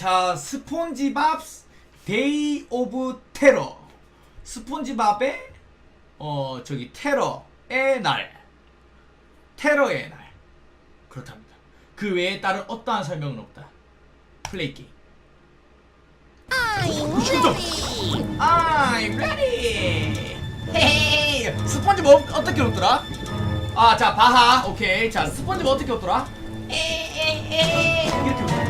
자, 스폰지밥 데이 오브 테러. 스폰지밥의 어 저기 테러의 날. 테러의 날. 그렇답니다. 그 외에 다른 어떠한 설명은 없다. 플레이 게임. I'm ready. I'm ready. 스폰지밥 어떻게 웃더라? 아, 자, 바하. 오케이. 자, 스폰지밥 어떻게 웃더라? 에에에 이렇게 웃더라.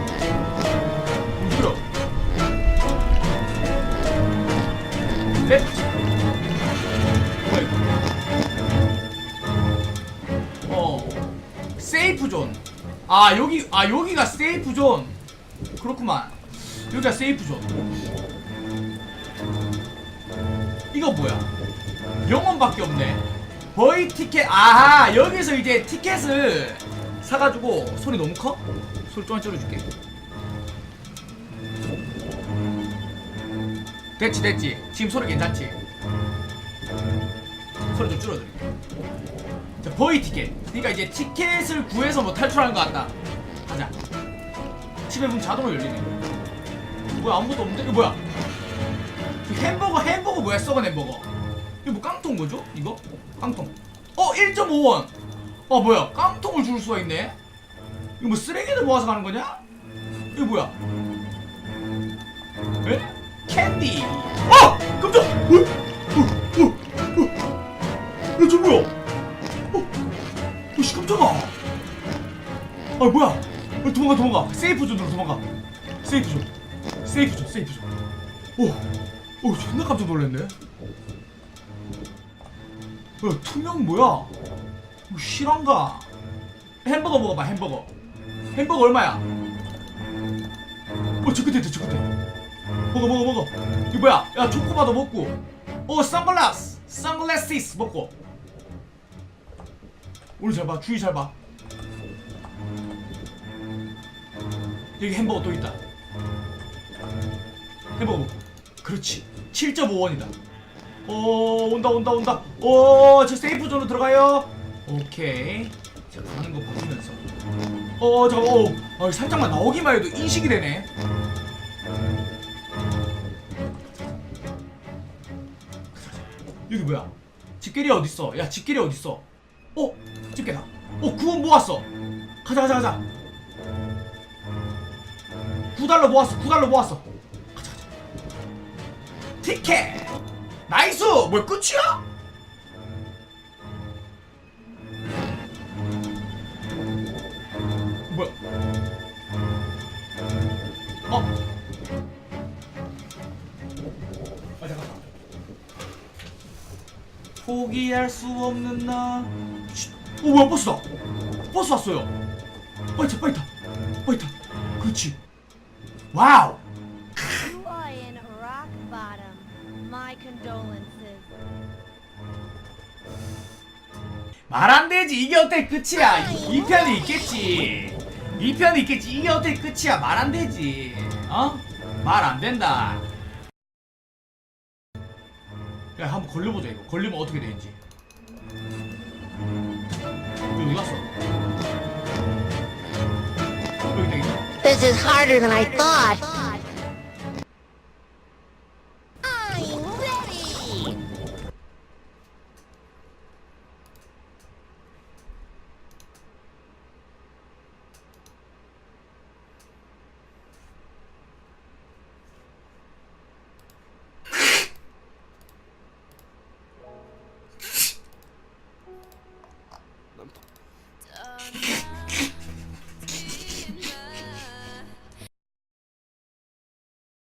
이거? 어. 세이프 존. 아, 여기 아, 여기가 세이프 존. 그렇구만. 여기가 세이프 존. 이거 뭐야? 영원밖에 없네. 버이 티켓. 아하, 여기서 이제 티켓을 사가지고 소리 너무 커? 소리 좀만 줄여줄게. 됐지, 됐지. 지금 소리 괜찮지? 소리 좀 줄여드릴게. 자, 버이 티켓. 그러니까 이제 티켓을 구해서 뭐 탈출하는 것 같다. 가자. 집에 문 자동으로 열리네. 뭐야, 아무것도 없는데? 이거 뭐야? 이 햄버거 햄버거 뭐야 썩은 햄버거 이거 뭐 깡통 뭐죠 이거 깡통 어 1.5원 어 뭐야 깡통을 줄 수가 있네 이거 뭐 쓰레기를 모아서 가는 거냐 이거 뭐야 에 캔디. 어 깜짝! 어 어 어 어 야 저 뭐야? 어 어씨 깜짝아. 아 뭐야? 어, 도망가 도망가. 세이프 존으로 도망가. 세이프 존. 세이프 존 세이프 존. 오, 오, 존나 깜짝 놀랐네. 야, 투명 뭐야? 어, 실한가? 햄버거 먹어봐, 햄버거. 햄버거 얼마야? 어, 저 끝에 있다, 저 끝에. 먹어, 먹어, 먹어. 이거 뭐야? 야, 초코바도 먹고. 어, 선글라스. 선글라시스 먹고. 오늘 잘 봐, 주의 잘 봐. 여기 햄버거 또 있다. 햄버거 먹고. 그렇지 7.5원이다 오 온다 온다 온다 오저 세이프 존으로 들어가요 오케이 자 가는 거 보시면서 어 잠깐 어 어, 살짝만 나오기만 해도 인식이 되네 여기 뭐야? 집게리 어딨어? 야 집게리 어딨어? 어? 집게다. 어 구원 모았어. 가자 가자 가자. 9달러 모았어 9달러 모았어. 가자 가자. 티켓! 나이스! 뭐 끝이야? 뭐야 포기할 수 없는 나. 쉿. 어 뭐야 버스다. 버스 왔어요. 빨리 타 빨리 타. 빨리 타. 그렇지. 와우. You are in rock bottom. My condolences. 말 안 되지. 이게 어떻게 끝이야? 이, 이 편이 있겠지. 이 편이 있겠지. 이게 어떻게 끝이야? 말 안 되지. 어? 말 안 된다 야 한번 걸려보자 이거. 걸리면 어떻게 되는지. 여기 어디 갔어 여기 되겠다. This is harder than I thought.